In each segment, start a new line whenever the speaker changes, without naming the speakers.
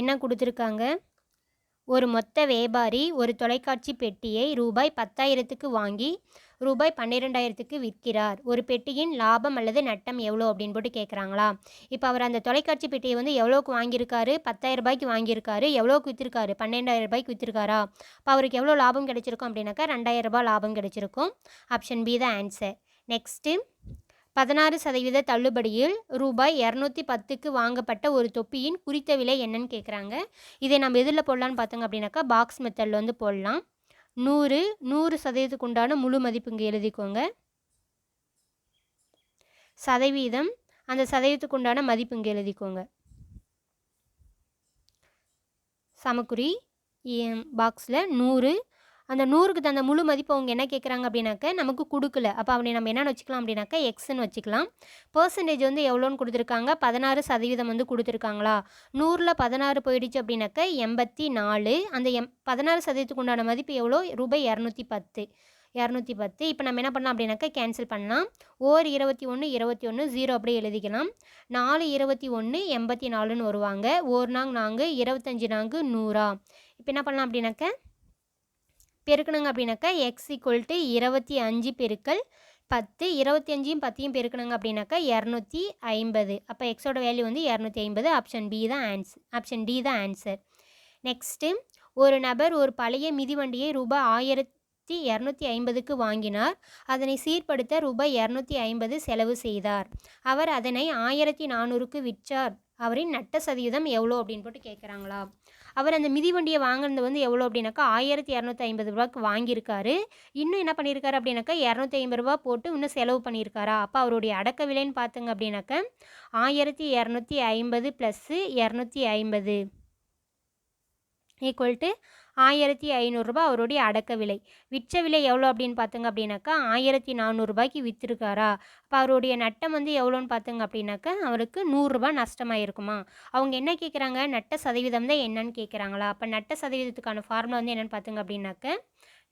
என்ன கொடுத்துருக்காங்க? ஒரு மொத்த வியாபாரி ஒரு தொலைக்காட்சி பெட்டியை ரூபாய் பத்தாயிரத்துக்கு வாங்கி ரூபாய் பன்னிரெண்டாயிரத்துக்கு விற்கிறார். ஒரு பெட்டியின் லாபம் அல்லது நட்டம் எவ்வளோ அப்படின்னு போட்டு கேட்குறாங்களா இப்போ அவர் அந்த தொலைக்காட்சி பெட்டியை வந்து எவ்வளோக்கு வாங்கியிருக்காரு? பத்தாயிரம் ரூபாய்க்கு வாங்கியிருக்காரு. எவ்வளோக்கு விற்றுருக்காரு பன்னெண்டாயிரம் ரூபாய்க்கு விற்றுருக்காரா இப்போ அவருக்கு எவ்வளோ லாபம் கிடைச்சிருக்கும் அப்படின்னாக்கா ரெண்டாயிரம் ரூபாய் லாபம் கிடைச்சிருக்கும். ஆப்ஷன் பி தான் ஆன்சர். நெக்ஸ்ட்டு பதினாறு சதவீத தள்ளுபடியில் ரூபாய் இரநூத்தி பத்துக்கு வாங்கப்பட்ட ஒரு தொப்பியின் குறித்த விலை என்னன்னு கேட்குறாங்க இதை நம்ம எதில் போடலான்னு பார்த்தோங்க அப்படின்னாக்கா பாக்ஸ் மெத்தடில் வந்து போடலாம். நூறு நூறு சதவீதத்துக்கு உண்டான முழு மதிப்பு இங்கே எழுதிக்கோங்க. சதவீதம் அந்த சதவீதத்துக்கு உண்டான மதிப்பு இங்கே எழுதிக்கோங்க. சமக்குறி பாக்ஸில் நூறு அந்த நூறுக்கு தகுந்த முழு மதிப்பு அவங்க என்ன கேட்குறாங்க அப்படின்னாக்க நமக்கு கொடுக்கல. அப்போ அப்படி நம்ம என்னென்னு வச்சுக்கலாம் அப்படின்னாக்கா எக்ஸ்ன்னு வச்சுக்கலாம். பர்சன்டேஜ் வந்து எவ்வளோன்னு கொடுத்துருக்காங்க? பதினாறு சதவீதம் வந்து கொடுத்துருக்காங்களா? நூறில் பதினாறு போயிடுச்சு அப்படின்னாக்க எண்பத்தி நாலு அந்த எம் பதினாறு சதவீதத்துக்கு உண்டான மதிப்பு எவ்வளோ? ரூபாய் இரநூத்தி பத்து. இரநூத்தி பத்து. இப்போ நம்ம என்ன பண்ணலாம் அப்படின்னாக்கா கேன்சல் பண்ணலாம். ஓர் இருபத்தி ஒன்று இருபத்தி ஒன்று ஜீரோ அப்படியே எழுதிக்கலாம். நாலு இருபத்தி ஒன்று எண்பத்தி நாலுன்னு வருவாங்க. ஓர் நாங் நான்கு இருபத்தஞ்சி நான்கு நூறா. இப்போ என்ன பண்ணலாம் அப்படின்னாக்க பெருக்கணுங்க அப்படின்னாக்கா எக்ஸ் ஈக்குவல் டு இருபத்தி அஞ்சு பெருக்கல் பத்து இருபத்தி அஞ்சையும் பத்தையும் பெருக்கணுங்க அப்படின்னாக்கா இரநூத்தி ஐம்பது. அப்போ எக்ஸோட வேல்யூ வந்து இரநூத்தி ஐம்பது ஆப்ஷன் பி தான் ஆன்சர் ஆப்ஷன் டி தான் ஆன்சர் நெக்ஸ்ட்டு ஒரு நபர் ஒரு பழைய மிதிவண்டியை ரூபாய் ஆயிரத்தி இரநூத்தி ஐம்பதுக்கு வாங்கினார். அதனை சீர்படுத்த ரூபாய் இரநூத்தி ஐம்பது செலவு செய்தார். அவர் அதனை ஆயிரத்தி நானூறுக்கு விற்றார். அவரின் நட்ட சதவீதம் எவ்வளோ அப்படின்னு போட்டு கேட்குறாங்களா? அவர் அந்த மிதிவண்டியை வாங்கினது வந்து எவ்வளோ அப்படின்னாக்கா ஆயிரத்தி இரநூத்தி ஐம்பது ரூபாய்க்கு வாங்கியிருக்காரு. இன்னும் என்ன பண்ணியிருக்காரு அப்படின்னாக்கா இரநூத்தி ஐம்பது ரூபா போட்டு இன்னும் செலவு பண்ணியிருக்காரா? அப்போ அவருடைய அடக்க விலைன்னு பார்த்துங்க அப்படின்னாக்க ஆயிரத்தி இரநூத்தி ஐம்பது ப்ளஸ்ஸு இரநூத்தி ஐம்பது ஈக்குவல் டு ஆயிரத்தி ஐநூறுரூபா அவருடைய அடக்க விலை. விற்ற விலை எவ்வளோ அப்படின்னு பார்த்துங்க அப்படின்னாக்கா ஆயிரத்தி நானூறுரூபாய்க்கு விற்றுருக்காரா அப்போ அவருடைய நட்டம் வந்து எவ்வளோன்னு பார்த்துங்க அப்படின்னாக்கா அவருக்கு நூறுரூபா நஷ்டமாயிருக்குமா? அவங்க என்ன கேட்குறாங்க நட்ட சதவீதம் தான் என்னன்னு கேட்குறாங்களா அப்போ நட்ட சதவீதத்துக்கான ஃபார்முலா வந்து என்னென்னு பார்த்துங்க அப்படின்னாக்க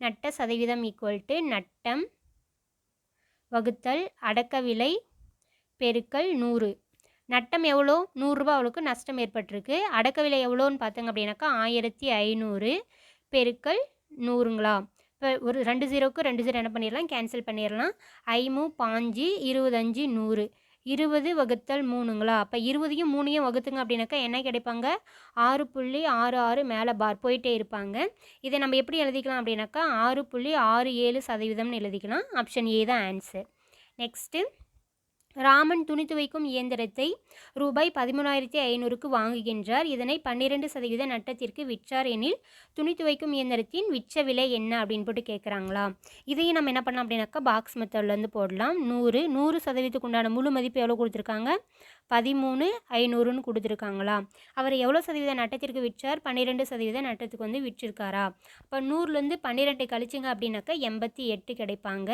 நட்ட சதவீதம் ஈக்குவல் டு நட்டம் வகுத்தல் அடக்க விலை பெருக்கல் நூறு. நட்டம் எவ்வளோ? நூறுரூபா அவளுக்கு நஷ்டம் ஏற்பட்டிருக்கு. அடக்க விலை எவ்வளோன்னு பார்த்தோங்க அப்படின்னாக்கா ஆயிரத்தி ஐநூறு. பெருக்கல் நூறுங்களா? இப்போ ஒரு ரெண்டு ஜீரோக்கு ரெண்டு ஜீரோ என்ன பண்ணிடலாம் கேன்சல் பண்ணிடலாம் ஐமு பாஞ்சு இருபதஞ்சு நூறு. இருபது வகுத்தல் மூணுங்களா? அப்போ இருபதையும் மூணையும் வகுத்துங்க அப்படின்னாக்கா என்ன கிடைப்பாங்க? ஆறு புள்ளி ஆறு ஆறு மேலே பார் போயிட்டே இருப்பாங்க. இதை நம்ம எப்படி எழுதிக்கலாம் அப்படின்னாக்கா ஆறு புள்ளி ஆறு ஏழு சதவீதம்னு எழுதிக்கலாம். ஆப்ஷன் ஏ தான் ஆன்சர் நெக்ஸ்ட்டு ராமன் துணி துவைக்கும் இயந்திரத்தை ரூபாய் பதிமூணாயிரத்தி ஐநூறுக்கு வாங்குகின்றார். இதனை பன்னிரெண்டு சதவீத நட்டத்திற்கு விற்றார் எனில் துணி துவைக்கும் இயந்திரத்தின் விற்ற விலை என்ன அப்படின்னு போட்டு கேட்குறாங்களா இதையும் நம்ம என்ன பண்ணலாம் அப்படின்னாக்கா பாக்ஸ் மெத்தட்லேருந்து போடலாம். நூறு நூறு சதவீதத்துக்கு உண்டான முழு மதிப்பு எவ்வளோ கொடுத்துருக்காங்க? பதிமூணு ஐநூறுன்னு கொடுத்துருக்காங்களா அவர் எவ்வளோ சதவீத நட்டத்திற்கு விற்றார்? பன்னிரெண்டு சதவீத நட்டத்துக்கு வந்து விற்றிருக்காரா? இப்போ நூறுலேருந்து பன்னிரெண்டு கழிச்சிங்க அப்படின்னாக்கா எண்பத்தி எட்டு கிடைப்பாங்க.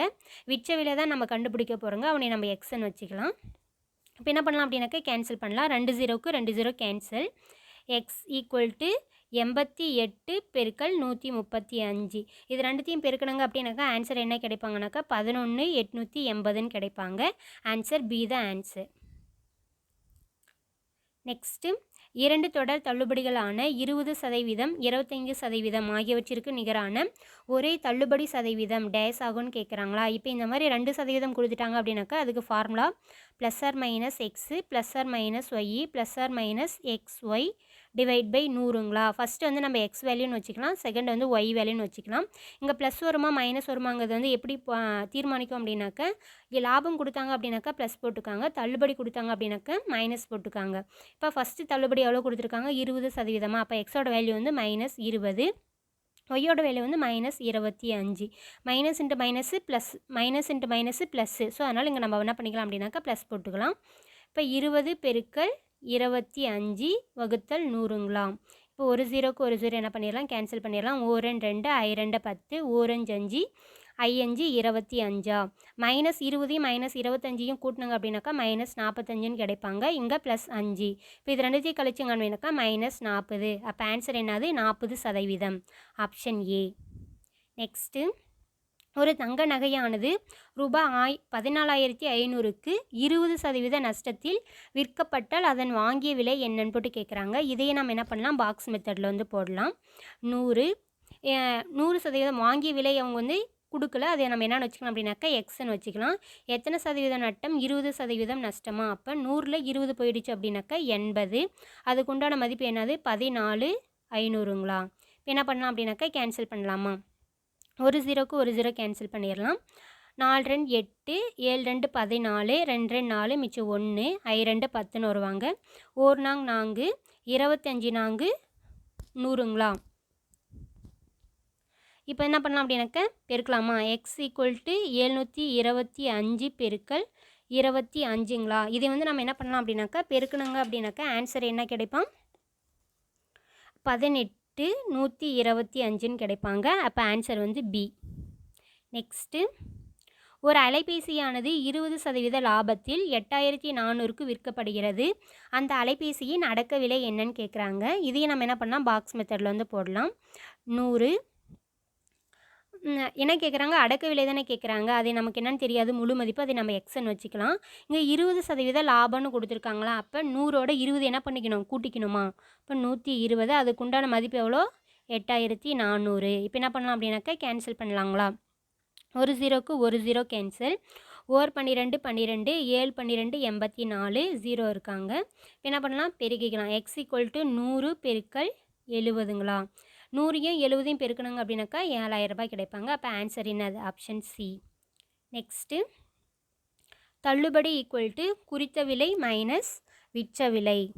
விற்ற விலை தான் நம்ம கண்டுபிடிக்க போகிறோங்க அவனை நம்ம எக்ஸ்ன்னு வச்சுக்கலாம். இப்போ என்ன பண்ணலாம் அப்படின்னாக்கா கேன்சல் பண்ணலாம். ரெண்டு ஜீரோக்கு ரெண்டு zero cancel X equal to எண்பத்தி எட்டு பெருக்கல் நூற்றி முப்பத்தி அஞ்சு. இது ரெண்டுத்தையும் பெருக்கணுங்க அப்படின்னாக்கா ஆன்சர் என்ன கிடைப்பாங்கனாக்கா பதினொன்று எட்நூற்றி எண்பதுன்னு கிடைப்பாங்க. Answer B the answer next இரண்டு தொடர் தள்ளுபடிகளான இருபது சதவீதம் இருபத்தைந்து சதவீதம் ஆகியவற்றிற்கு நிகரான ஒரே தள்ளுபடி சதவீதம் டேஸ் ஆகும்னு கேட்குறாங்களா இப்போ இந்த மாதிரி ரெண்டு சதவீதம் கொடுத்துட்டாங்க அப்படின்னாக்கா அதுக்கு formula plus R minus X plus R minus Y plus R minus X Y divide by நூறுங்களா? First வந்து நம்ம எக்ஸ் வேல்யூன்னு வச்சுக்கலாம். செகண்ட் வந்து ஒய் வேல்யூன்னு வச்சுக்கலாம். இங்கே ப்ளஸ் வருமா மைனஸ் வருமாங்கிறது வந்து எப்படி தீர்மானிக்கும் அப்படின்னாக்க இங்கே லாபம் கொடுத்தாங்க அப்படின்னாக்கா ப்ளஸ் போட்டுக்காங்க. தள்ளுபடி கொடுத்தாங்க அப்படின்னாக்கா மைனஸ் போட்டுக்காங்க. இப்போ ஃபஸ்ட்டு தள்ளுபடி எவ்வளோ கொடுத்துருக்காங்க? இருபது சதவீதமாக அப்போ எக்ஸோட வேல்யூ வந்து மைனஸ் இருபது. ஒய்யோட வேல்யூ வந்து மைனஸ் இருபத்தி அஞ்சு. Minus into minus plus minus into minus plus so அதனால் இங்கே நம்ம என்ன பண்ணிக்கலாம் அப்படின்னாக்கா ப்ளஸ் போட்டுக்கலாம். இப்போ இருபது பெருக்கள் இருபத்தி அஞ்சு வகுத்தல் நூறுங்களாம். இப்போ ஒரு ஜீரோக்கு ஒரு ஜீரோ என்ன பண்ணிடலாம்? கேன்சல் பண்ணிடலாம். ஓரன் ரெண்டு ஐ ரெண்டு பத்து ஓரஞ்சு அஞ்சு ஐயஞ்சு இருபத்தி அஞ்சா மைனஸ் இருபதையும் மைனஸ் இருபத்தஞ்சியும் கூட்டினாங்க அப்படின்னாக்கா மைனஸ் நாற்பத்தஞ்சுன்னு கிடைப்பாங்க. இங்கே ப்ளஸ் அஞ்சு. இப்போ இது ரெண்டுத்தையும் கழிச்சுங்க அப்படின்னாக்கா மைனஸ் நாற்பது அப்போ ஆன்சர் என்னது? நாற்பது சதவீதம். ஆப்ஷன் ஏ நெக்ஸ்ட்டு ஒரு தங்க நகையானது ரூபாய் ஆய் பதினாலாயிரத்தி ஐநூறுக்கு இருபது சதவீத நஷ்டத்தில் விற்கப்பட்டால் அதன் வாங்கிய விலை என்னன்னு போட்டு கேட்குறாங்க இதையே நம்ம என்ன பண்ணலாம்? பாக்ஸ் மெத்தடில் வந்து போடலாம். நூறு நூறு சதவீதம் வாங்கிய விலை அவங்க வந்து கொடுக்கல. அதை நம்ம என்னென்னு வச்சுக்கலாம் அப்படின்னாக்கா எக்ஸ்ன்னு வச்சுக்கலாம். எத்தனை சதவீதம் நட்டம்? இருபது சதவீதம் நஷ்டமா? அப்போ நூறில் இருபது போயிடுச்சு அப்படின்னாக்கா எண்பது. அதுக்கு உண்டான மதிப்பு என்னது? பதினாலு ஐநூறுங்களா? இப்போ என்ன பண்ணலாம் அப்படின்னாக்கா கேன்சல் பண்ணலாமா? ஒரு ஜீரோக்கு ஒரு ஜீரோ கேன்சல் பண்ணிடலாம் நாலு ரெண்டு எட்டு ஏழு ரெண்டு பதினாலு ரெண்டு ரெண்டு நாலு மிச்சம் ஒன்று ஐ ரெண்டு பத்துன்னு வருவாங்க. ஒரு நாங் நான்கு இருபத்தஞ்சி நான்கு நூறுங்களா? இப்போ என்ன பண்ணலாம் அப்படின்னாக்க பெருக்கலாமா? எக்ஸ் ஈக்குவல் டு எழுநூற்றி இருபத்தி அஞ்சு பெருக்கல் இருபத்தி அஞ்சுங்களா? இதை வந்து நம்ம என்ன பண்ணலாம் அப்படின்னாக்கா பெருக்கணுங்க அப்படின்னாக்கா ஆன்சர் என்ன கிடைப்பான் பதினெட்டு. நூற்றி இருபத்தி அஞ்சுன்னு கிடைப்பாங்க. அப்போ ஆன்சர் வந்து பி நெக்ஸ்ட்டு ஒரு அலைபேசியானது இருபது சதவீத லாபத்தில் எட்டாயிரத்தி நானூறுக்கு விற்கப்படுகிறது. அந்த அலைபேசியின் அடக்க விலை என்னன்னு கேட்குறாங்க இதையும் நம்ம என்ன பண்ணலாம்? பாக்ஸ் மெத்தடில் வந்து போடலாம். நூறு என்ன கேட்குறாங்க? அடக்க விலை தானே கேட்குறாங்க. அது நமக்கு என்னன்னு தெரியாது. முழு மதிப்பு அதை நம்ம எக்ஸ்ன்னு வச்சுக்கலாம். இங்கே இருபது சதவீத லாபம்னு கொடுத்துருக்காங்களா? அப்போ நூறோட இருபது என்ன பண்ணிக்கணும்? கூட்டிக்கணுமா? இப்போ நூற்றி இருபது. அதுக்குண்டான மதிப்பு எவ்வளோ? எட்டாயிரத்தி நானூறு. இப்போ என்ன பண்ணலாம் அப்படின்னாக்கா கேன்சல் பண்ணலாங்களா? ஒரு ஜீரோக்கு ஒரு ஜீரோ கேன்சல் ஓர் பன்னிரெண்டு பன்னிரெண்டு. ஏழு பன்னிரெண்டு எண்பத்தி நாலு ஜீரோ இருக்காங்க. இப்போ என்ன பண்ணலாம்? பெருக்கிக்கலாம். எக்ஸ் ஈக்குவல் டு நூறு பெருக்கல் எழுபதுங்களா? நூறையும் எழுபதையும் பெருக்கணுங்க அப்படின்னாக்கா ஏழாயிரம் ரூபாய் கிடைப்பாங்க. அப்போ ஆன்சர் என்னது ஆப்ஷன் சி நெக்ஸ்ட்டு தள்ளுபடி ஈக்குவல் டு குறித்த விலை மைனஸ் விற்ற விலை.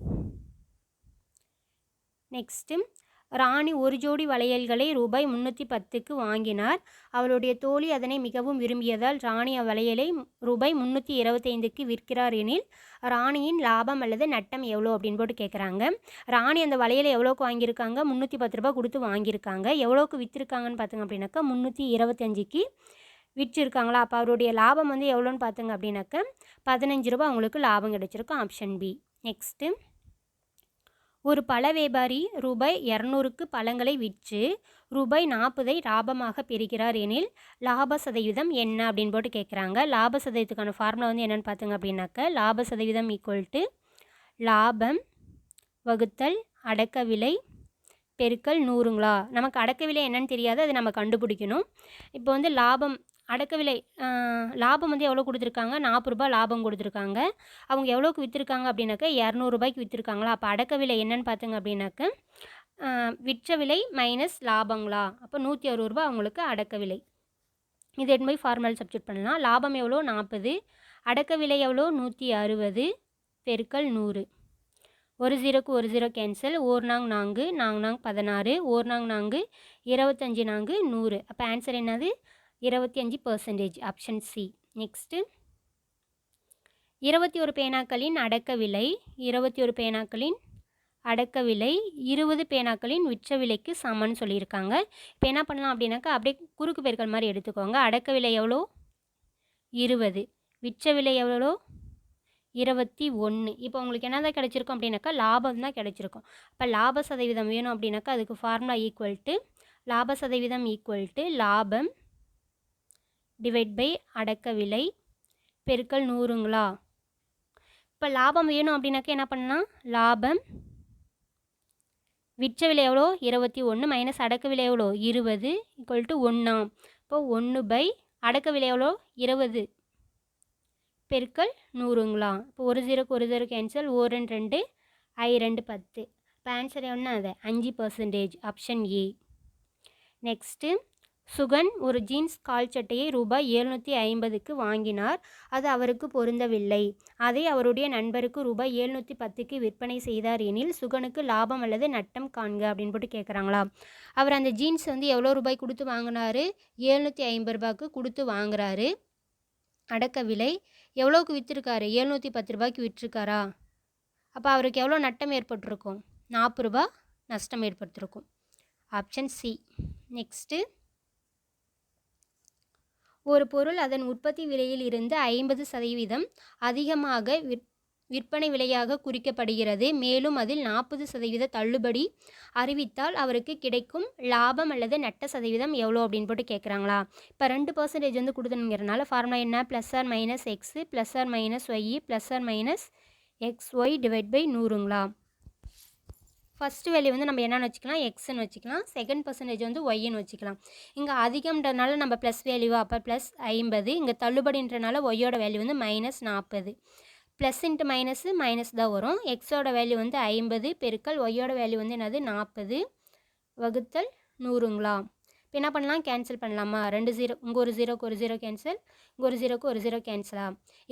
நெக்ஸ்ட்டு ராணி ஒரு ஜோடி வளையல்களை ரூபாய் முன்னூற்றி பத்துக்கு வாங்கினார். அவளுடைய தோழி அதனை மிகவும் விரும்பியதால் ராணி அவ்வளையலை ரூபாய் முந்நூற்றி இருபத்தைந்துக்கு விற்கிறார் எனில் ராணியின் லாபம் அல்லது நட்டம் எவ்வளோ அப்படின்னு போட்டு கேட்குறாங்க. ராணி அந்த வளையலை எவ்வளோக்கு வாங்கியிருக்காங்க? முந்நூற்றி பத்து ரூபாய் கொடுத்து வாங்கியிருக்காங்க. எவ்வளோக்கு விற்றுருக்காங்கன்னு பார்த்துங்க அப்படின்னாக்கா முந்நூற்றி இருபத்தஞ்சிக்கு விற்றுருக்காங்களா? அப்போ அவருடைய லாபம் வந்து எவ்வளோன்னு பார்த்துங்க அப்படின்னாக்க பதினஞ்சு ரூபாய் அவங்களுக்கு லாபம் கிடைச்சிருக்கும். Option B. நெக்ஸ்ட்டு. ஒரு பழ வியாபாரி ரூபாய் இரநூறுக்கு பழங்களை விற்று ரூபாய் நாற்பதை லாபமாக பெறுகிறார் எனில் லாப சதவீதம் என்ன அப்படின்னு போட்டு கேட்குறாங்க லாப சதவீதத்துக்கான ஃபார்முலா வந்து என்னென்னு பார்த்துங்க அப்படின்னாக்க லாப சதவீதம் ஈக்குவல் டு லாபம் வகுத்தல் அடக்க விலை பெருக்கல் நூறுங்களா? நமக்கு அடக்க விலை என்னன்னு தெரியாது அதை நம்ம கண்டுபிடிக்கணும். இப்போ வந்து லாபம் அடக்க விலை லாபம் வந்து எவ்வளோ கொடுத்துருக்காங்க? நாற்பது ரூபாய் லாபம் கொடுத்துருக்காங்க. அவங்க எவ்வளோக்கு விற்றுருக்காங்க அப்படின்னாக்கா இரநூறுபாய்க்கு விற்றுருக்காங்களா அப்போ அடக்க விலை என்னன்னு பார்த்துங்க அப்படின்னாக்க விற்ற விலை மைனஸ் லாபங்களா? அப்போ நூற்றி அறுபது ரூபாய் அவங்களுக்கு அடக்க விலை. இது எடுத்து போய் ஃபார்மல் சப்ஜெக்ட் பண்ணலாம். லாபம் எவ்வளோ? நாற்பது. அடக்க விலை எவ்வளோ? நூற்றி அறுபது பெருக்கல் நூறு. ஒரு ஜீரோக்கு ஒரு ஜீரோ கேன்சல் ஓர் நாங் நான்கு நாங் நாங் பதினாறு. ஓர் நாங் நான்கு இருபத்தஞ்சி நான்கு நூறு. அப்போ ஆன்சர் என்னது? இருபத்தி அஞ்சு பர்சன்டேஜ் ஆப்ஷன் சி நெக்ஸ்ட்டு இருபத்தி ஒரு பேனாக்களின் அடக்க விலை இருபத்தி ஒரு பேனாக்களின் அடக்க விலை இருபது பேனாக்களின் உச்ச விலைக்கு சமன்னு சொல்லியிருக்காங்க. இப்போ என்ன பண்ணலாம் அப்படின்னாக்கா அப்படியே குறுக்கு பெருக்கள் மாதிரி எடுத்துக்கோங்க. அடக்க விலை எவ்வளோ? இருபது. விச்ச விலை எவ்வளோ? இருபத்தி ஒன்று இப்போ உங்களுக்கு என்ன தான் கிடச்சிருக்கும் அப்படின்னாக்கா லாபம் தான் கிடச்சிருக்கும். அப்போ லாப சதவீதம் வேணும் அப்படின்னாக்கா அதுக்கு ஃபார்முலா ஈக்குவல் டு லாப சதவீதம் ஈக்குவல் டு லாபம் டிவைட் பை அடக்க விலை பெருக்கல் நூறுங்களா? இப்போ லாபம் வேணும் அப்படின்னாக்கா என்ன பண்ணலாம் லாபம் விற்ற விலை எவ்வளோ? இருபத்தி ஒன்று மைனஸ் அடக்க விலை எவ்வளோ? இருபது ஈக்குவல் டு ஒன்றா இப்போ ஒன்று பை அடக்க விலை எவ்வளோ? இருபது பெருக்கல் நூறுங்களா? இப்போ ஒரு ஜீரோக்கு ஒரு ஜீரோ கேன்சல் ஓ ரெண்டு ரெண்டு ஐ ரெண்டு பத்து. இப்போ ஆன்சர் என்ன அது? அஞ்சு percentage option A next Sugan ஒரு ஜீன்ஸ் கால் சட்டையை ரூபாய் எழுநூற்றி ஐம்பதுக்கு வாங்கினார். அது அவருக்கு பொருந்தவில்லை. அதை அவருடைய நண்பருக்கு ரூபாய் எழுநூற்றி பத்துக்கு விற்பனை செய்தார் எனில் சுகனுக்கு லாபம் அல்லது நட்டம் காண்க அப்படின்னு போட்டு கேட்குறாங்களா அவர் அந்த ஜீன்ஸ் வந்து எவ்வளோ ரூபாய் கொடுத்து வாங்கினாரு? எழுநூற்றி ஐம்பது ரூபாய்க்கு கொடுத்து வாங்குறாரு. அடக்க விலை எவ்வளோக்கு விற்றுருக்காரு எழுநூற்றி பத்து ரூபாய்க்கு விற்றுருக்காரா அப்போ அவருக்கு எவ்வளோ நட்டம் ஏற்பட்டிருக்கும்? நாற்பது ரூபா நஷ்டம் ஏற்பட்டிருக்கும். Option C. நெக்ஸ்ட்டு. ஒரு பொருள் அதன் உற்பத்தி விலையில் இருந்து ஐம்பது சதவீதம் அதிகமாக விற் விற்பனை விலையாக குறிக்கப்படுகிறது. மேலும் அதில் நாற்பது சதவீத தள்ளுபடி அறிவித்தால் அவருக்கு கிடைக்கும் லாபம் அல்லது நட்ட சதவீதம் எவ்வளோ அப்படின்னு போட்டு கேட்குறாங்களா? இப்போ ரெண்டு பர்சன்டேஜ் வந்து கொடுத்துனுங்கிறனால ஃபார்முலா என்ன? Plus R minus X plus R minus Y plus R minus X Y divide by நூறுங்களா? First value வந்து நம்ம என்னென்னு வச்சுக்கலாம்? எக்ஸ்ன்னு வச்சுக்கலாம். செகண்ட் பர்சன்டேஜ் வந்து ஒய்ன்னு வச்சுக்கலாம். இங்கே அதிகம்ன்றனால நம்ம ப்ளஸ் வேல்யூவா அப்போ ப்ளஸ் ஐம்பது. இங்கே தள்ளுபடின்றனால ஒய்யோட வேல்யூ வந்து மைனஸ் நாற்பது ப்ளஸ் இன்ட்டு மைனஸு மைனஸ் தான் வரும். எக்ஸோட வேல்யூ வந்து ஐம்பது. பெருக்கல் ஒய்யோட வேல்யூ வந்து என்னது? நாற்பது வகுத்தல் நூறுங்களா? இப்போ என்ன பண்ணலாம்? கேன்சல் பண்ணலாமா? ரெண்டு ஜீரோ இங்கே ஒரு ஜீரோக்கு ஒரு ஜீரோ கேன்சல் இங்கே ஒரு ஜீரோக்கு ஒரு ஜீரோ கேன்சலா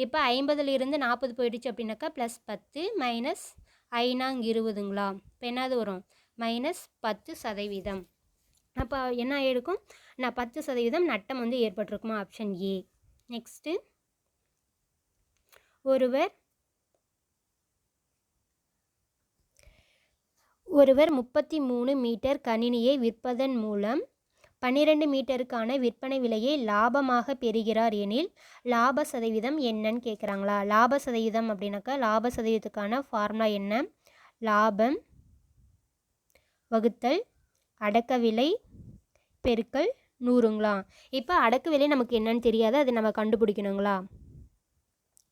இப்போ ஐம்பதுல இருந்து நாற்பது போயிடுச்சு அப்படின்னாக்கா ப்ளஸ் பத்து மைனஸ் ஐநாங் இருபதுங்களா? இப்போ என்னது வரும். மைனஸ் பத்து சதவீதம். அப்போ என்ன ஆகிருக்கும் நான் பத்து சதவீதம் நட்டம் வந்து ஏற்பட்டிருக்குமா? Option A. நெக்ஸ்ட்டு. ஒருவர் ஒருவர் முப்பத்தி மூணு மீட்டர் கணினியை விற்பதன் மூலம் பன்னிரெண்டு மீட்டருக்கான விற்பனை விலையை லாபமாக பெறுகிறார் எனில் லாப சதவீதம் என்னன்னு கேட்குறாங்களா லாப சதவீதம் அப்படின்னாக்கா லாப சதவீதத்துக்கான ஃபார்முலா என்ன? லாபம் வகுத்தல் அடக்க விலை பெருக்கல் நூறுங்களா? இப்போ அடக்க விலை நமக்கு என்னன்னு தெரியாது அதை நம்ம கண்டுபிடிக்கணுங்களா?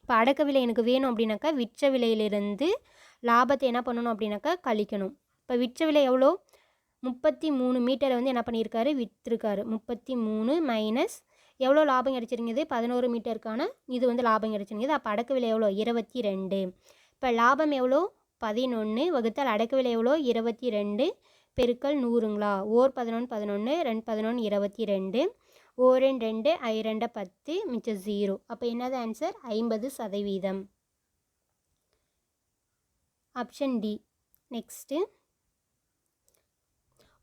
இப்போ அடக்க விலை எனக்கு வேணும் அப்படின்னாக்கா விற்ற விலையிலிருந்து லாபத்தை என்ன பண்ணணும் அப்படின்னாக்கா கழிக்கணும். இப்போ விற்ற விலை எவ்வளோ? முப்பத்தி மூணு மீட்டரை வந்து என்ன பண்ணியிருக்காரு? விற்றுருக்காரு முப்பத்தி மூணு மைனஸ் எவ்வளோ லாபம் கிடைச்சிருங்குது பதினோரு மீட்டருக்கான இது வந்து லாபம் கிடைச்சிருங்குது அப்போ அடக்க விலை எவ்வளோ? இருபத்தி ரெண்டு. இப்போ லாபம் எவ்வளோ? பதினொன்று வகுத்தால் அடக்க விலை எவ்வளோ? இருபத்தி ரெண்டு பெருக்கல் நூறுங்களா? ஓர் பதினொன்று பதினொன்று ரெண்டு பதினொன்று இருபத்தி ரெண்டு. ஓரெண்டு ரெண்டு ஐ ரெண்டு பத்து மிச்சம் ஜீரோ அப்போ என்னது ஆன்சர் ஐம்பது சதவீதம். ஆப்ஷன் டி நெக்ஸ்ட்டு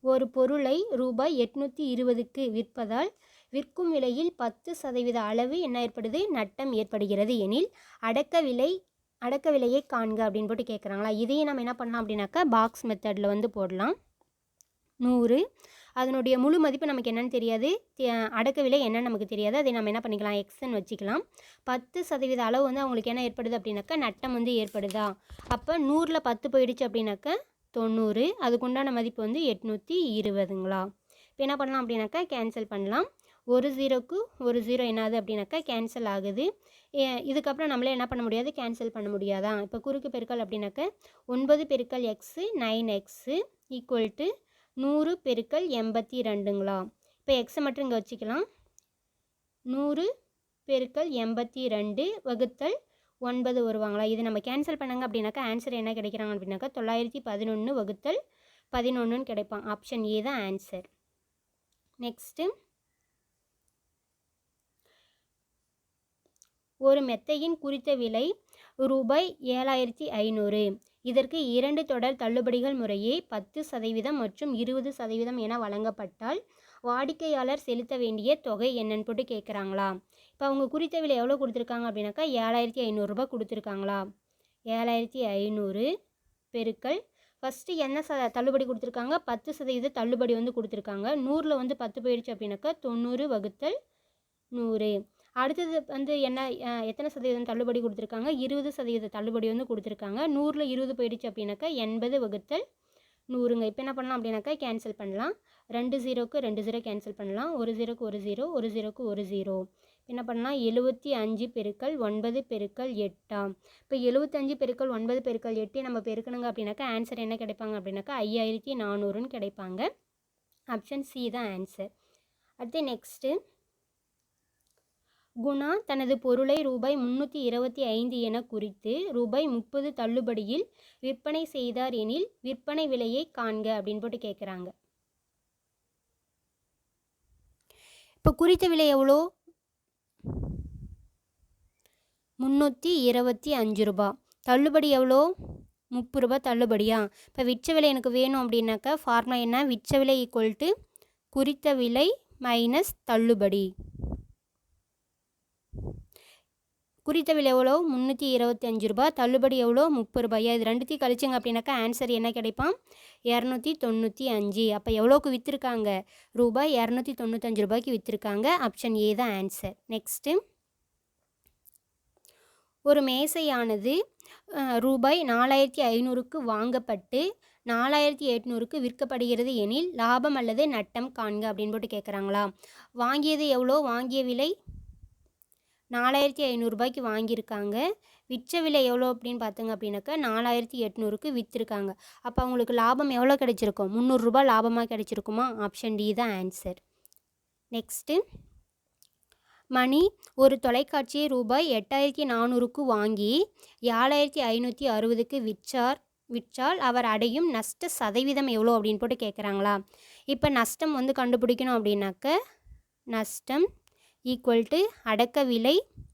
ஒரு பொருளை ரூபாய் எட்நூற்றி இருபதுக்கு விற்பதால் விற்கும் விலையில் பத்து சதவீத அளவு என்ன ஏற்படுது? நட்டம் ஏற்படுகிறது. எனில் அடக்க விலை அடக்க விலையை காண்க அப்படின்னு போட்டு கேட்குறாங்களா இதையும் நம்ம என்ன பண்ணலாம் அப்படின்னாக்கா பாக்ஸ் மெத்தடில் வந்து போடலாம். நூறு. அதனுடைய முழு மதிப்பு நமக்கு என்னென்னு தெரியாது. அடக்க விலை என்னன்னு நமக்கு தெரியாது. அதை நம்ம என்ன பண்ணிக்கலாம்? எக்ஸ்ன்னு வச்சுக்கலாம். பத்து சதவீத அளவு வந்து அவங்களுக்கு என்ன ஏற்படுது அப்படின்னாக்கா நட்டம் வந்து ஏற்படுதா? அப்போ நூறில் பத்து போயிடுச்சு அப்படின்னாக்கா தொண்ணூறு. அதுக்குண்டான மதிப்பு வந்து எட்நூற்றி இருபதுங்களா. இப்போ என்ன பண்ணலாம் அப்படின்னாக்கா கேன்சல் பண்ணலாம். ஒரு ஜீரோக்கு ஒரு ஜீரோ என்னது அப்படின்னாக்கா கேன்சல் ஆகுது. இதுக்கப்புறம் நம்மளே என்ன பண்ண முடியாது? கேன்சல் பண்ண முடியாதா? இப்போ குறுக்கு பெருக்கல் அப்படின்னாக்கா ஒன்பது பெருக்கல் X nine X equal to நூறு பெருக்கல் எண்பத்தி ரெண்டுங்களா. இப்போ எக்ஸை மட்டும் இங்கே வச்சுக்கலாம். நூறு பெருக்கல் எண்பத்தி ரெண்டு வகுத்தல் ஒன்பது வருவாங்களா? இது நம்ம கேன்சல் பண்ணாங்க அப்படின்னாக்கா ஆன்சர் என்ன கிடைக்கிறாங்க அப்படின்னாக்கா தொள்ளாயிரத்தி பதினொன்று வகுத்தல் பதினொன்றுன்னு கிடைப்பான். ஆப்ஷன் ஏ தான் ஆன்சர் நெக்ஸ்ட்டு ஒரு மெத்தையின் குறித்த விலை ரூபாய் ஏழாயிரத்தி ஐநூறு. இதற்கு இரண்டு தொடர் தள்ளுபடிகள் முறையே பத்து சதவீதம் மற்றும் இருபது சதவீதம் என வழங்கப்பட்டால் வாடிக்கையாளர் செலுத்த வேண்டிய தொகை என்னன்னு போட்டு கேட்குறாங்களா இப்போ அவங்க குறித்த விலை எவ்வளோ கொடுத்துருக்காங்க அப்படின்னாக்கா ஏழாயிரத்தி ஐநூறுரூபா கொடுத்துருக்காங்களா? ஏழாயிரத்தி ஐநூறு பெருக்கல். ஃபஸ்ட்டு என்ன ச தள்ளுபடி கொடுத்துருக்காங்க? பத்து சதவீத தள்ளுபடி வந்து கொடுத்துருக்காங்க. நூறில் வந்து பத்து போயிடுச்சு அப்படின்னாக்கா தொண்ணூறு வகுத்தல் நூறு. அடுத்தது வந்து என்ன எத்தனை சதவீதம் தள்ளுபடி கொடுத்துருக்காங்க? இருபது சதவீத தள்ளுபடி வந்து கொடுத்துருக்காங்க. நூறில் இருபது போயிடுச்சு அப்படின்னாக்கா எண்பது வகுத்தல் நூறுங்க. இப்போ என்ன பண்ணலாம் அப்படின்னாக்கா கேன்சல் பண்ணலாம். ரெண்டு ஜீரோக்கு ரெண்டு ஜீரோ கேன்சல் பண்ணலாம். ஒரு ஜீரோக்கு ஒரு ஜீரோ ஒரு ஜீரோக்கு ஒரு ஜீரோ. என்ன பண்ணலாம்? எழுபத்தி அஞ்சு பெருக்கல் ஒன்பது பெருக்கல் எட்டாம் இப்போ எழுபத்தஞ்சு பெருக்கல் ஒன்பது பெருக்கல் எட்டு நம்ம பெருக்கணுங்க அப்படின்னாக்கா ஆன்சர் என்ன கிடைப்பாங்க அப்படின்னாக்கா ஐயாயிரத்தி நானூறுன்னு கிடைப்பாங்க. ஆப்ஷன் சி தான் ஆன்சர் அடுத்து நெக்ஸ்ட்டு குணா தனது பொருளை ரூபாய் முந்நூற்றி இருபத்தி ஐந்து என குறித்து ரூபாய் முப்பது தள்ளுபடியில் விற்பனை செய்தார் எனில் விற்பனை விலையை காண்க அப்படின்னு போட்டு கேட்குறாங்க இப்போ குறித்த விலை எவ்வளோ? முந்நூற்றி இருபத்தி அஞ்சு ரூபா. தள்ளுபடி எவ்வளோ? முப்பது ரூபா தள்ளுபடியா? இப்போ விற்ற விலை எனக்கு வேணும் அப்படின்னாக்கா ஃபார்முலா என்ன? விற்ற விலை ஈக்குவல் டு குறித்த விலை மைனஸ் தள்ளுபடி. குறித்த விலை எவ்வளோ முந்நூற்றி இருபத்தி அஞ்சு ரூபா தள்ளுபடி எவ்வளோ முப்பது ரூபாயா. இது ரெண்டுத்தையும் கழிச்சிங்க அப்படின்னாக்கா ஆன்சர் என்ன கிடைப்பான்? இரநூத்தி தொண்ணூற்றி அஞ்சு. அப்போ எவ்வளோக்கு விற்றுருக்காங்க ரூபாய் இரநூத்தி தொண்ணூத்தஞ்சு ரூபாய்க்கு விற்றுருக்காங்க ஆப்ஷன் ஏ தான் ஆன்சர் நெக்ஸ்ட்டு ஒரு மேசையானது ரூபாய் நாலாயிரத்தி ஐநூறுக்கு வாங்கப்பட்டு நாலாயிரத்தி எட்நூறுக்கு விற்கப்படுகிறது எனில் லாபம் அல்லது நட்டம் காண்க அப்படின்னு போட்டு கேட்குறாங்களா வாங்கியது எவ்வளோ வாங்கிய விலை நாலாயிரத்தி ஐநூறுரூபாய்க்கு வாங்கியிருக்காங்க. விற்ற விலை எவ்வளோ அப்படின்னு பார்த்தீங்க அப்படின்னாக்கா நாலாயிரத்தி எட்நூறுக்கு விற்றுருக்காங்க அப்போ அவங்களுக்கு லாபம் எவ்வளோ கிடைச்சிருக்கும்? முந்நூறுரூபா லாபமாக கிடைச்சிருக்குமா? ஆப்ஷன் டி தான் ஆன்சர். நெக்ஸ்ட்டு. மணி ஒரு தொலைக்காட்சியை ரூபாய் எட்டாயிரத்தி நானூறுக்கு வாங்கி ஏழாயிரத்தி ஐநூற்றி அறுபதுக்கு விற்றார். விற்றால் அவர் அடையும் நஷ்ட சதவீதம் எவ்வளோ அப்படின்னு போட்டு கேட்குறாங்களா? இப்போ நஷ்டம் வந்து கண்டுபிடிக்கணும் அப்படின்னாக்க நஷ்டம் ஈக்குவல் டு அடக்க விலை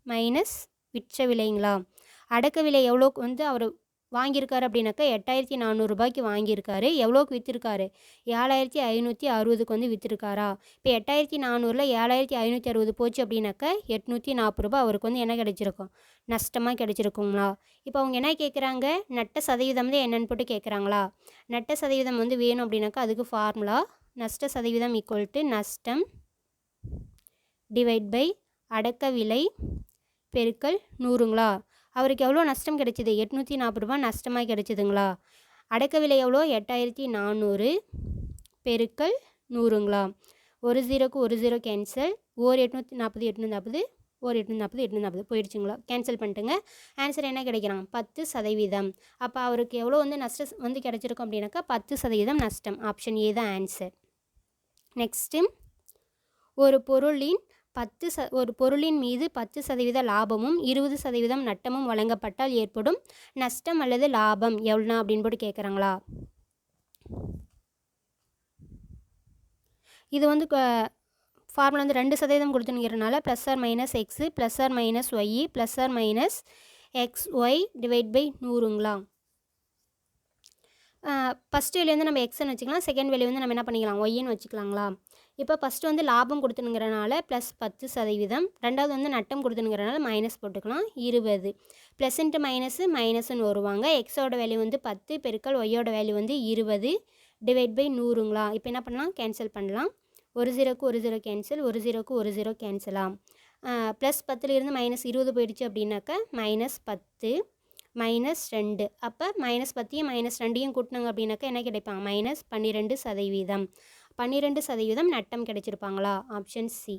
மைனஸ் விற்ற விலைங்களா? அடக்க விலை எவ்வளோக்கு வந்து அவர் வாங்கியிருக்காரு அப்படின்னாக்கா எட்டாயிரத்தி நானூறுரூபாய்க்கு வாங்கியிருக்காரு. எவ்வளோக்கு விற்றுருக்காரு ஏழாயிரத்தி ஐநூற்றி அறுபதுக்கு வந்து விற்றுருக்காரா இப்போ எட்டாயிரத்தி நானூறில் ஏழாயிரத்தி ஐநூற்றி அறுபது போச்சு அப்படின்னாக்கா எட்நூற்றி நாற்பது ரூபாய் அவருக்கு வந்து என்ன கிடச்சிருக்கும்? நஷ்டமாக கிடைச்சிருக்குங்களா? இப்போ அவங்க என்ன கேட்குறாங்க? நட்ட சதவீதம் தான் என்னென்னு போட்டு கேட்குறாங்களா? நட்ட சதவீதம் வந்து வேணும் அப்படின்னாக்கா அதுக்கு ஃபார்முலா நஷ்ட சதவீதம் ஈக்குவல் டு நஷ்டம் டிவைட் பை அடக்க விலை பெருக்கல் நூறுங்களா? அவருக்கு எவ்வளோ நஷ்டம் கிடைச்சிது? எட்நூற்றி நாற்பது ரூபா நஷ்டமாக கிடைச்சிதுங்களா? அடக்க விலை எவ்வளோ? எட்டாயிரத்தி நானூறு பெருக்கல் நூறுங்களா? ஒரு ஜீரோக்கு ஒரு ஜீரோ கேன்சல் ஓர் எட்நூற்றி நாற்பது எட்நூற்றி நாற்பது ஒரு எட்நூற்றி நாற்பது எட்நூற்றி நாற்பது போயிடுச்சுங்களா? கேன்சல் பண்ணிட்டுங்க. ஆன்சர் என்ன கிடைக்கிறான்? பத்து சதவீதம். அப்போ அவருக்கு எவ்வளோ வந்து நஷ்டம் வந்து கிடச்சிருக்கும் அப்படின்னாக்கா பத்து சதவீதம் நஷ்டம். ஆப்ஷன் ஏ தான் ஆன்சர் நெக்ஸ்ட்டு ஒரு பொருளின் பத்து ச ஒரு பொருளின் மீது பத்து சதவீத லாபமும் இருபது சதவீதம் நட்டமும் வழங்கப்பட்டால் ஏற்படும் நஷ்டம் அல்லது லாபம் எவ்வளோ அப்படின்னு போட்டு கேட்குறாங்களா இது வந்து ஃபார்முலா வந்து ரெண்டு சதவீதம் கொடுத்துனுங்கிறனால plus R minus X plus R minus Y plus R minus X Y divide by நூறுங்களா? First value வந்து நம்ம எக்ஸ்ன்னு வச்சுக்கலாம். செகண்ட் வேல்யூ வந்து நம்ம என்ன பண்ணிக்கலாம்? ஒய்ன்னு வச்சுக்கலாங்களா? இப்போ ஃபஸ்ட்டு வந்து லாபம் கொடுத்துனுங்கிறனால ப்ளஸ் பத்து சதவீதம். ரெண்டாவது வந்து நட்டம் கொடுத்துனுங்கிறனால மைனஸ் போட்டுக்கலாம். இருபது. ப்ளஸ் இன்ட்டு மைனஸு மைனஸ்ன்னு வருவாங்க. எக்ஸோட வேல்யூ வந்து பத்து பெருக்கல் ஒய்யோட வேல்யூ வந்து இருபது டிவைட் பை நூறுங்களா? இப்போ என்ன பண்ணலாம்? கேன்சல் பண்ணலாம். ஒரு ஜீரோக்கு ஒரு ஜீரோ கேன்சல் ஒரு ஜீரோக்கு ஒரு ஜீரோ கேன்சலாம் ப்ளஸ் பத்துலேருந்து மைனஸ் இருபது போயிடுச்சு அப்படின்னாக்கா மைனஸ் பத்து மைனஸ் ரெண்டு. அப்போ மைனஸ் பத்தையும் மைனஸ் ரெண்டையும் கூட்டினாங்க அப்படின்னாக்கா என்ன கிடைப்பாங்க? மைனஸ் பன்னிரெண்டு சதவீதம். பன்னிரெண்டு சதவீதம் நட்டம் கிடைச்சிருப்பாங்களா? Option C.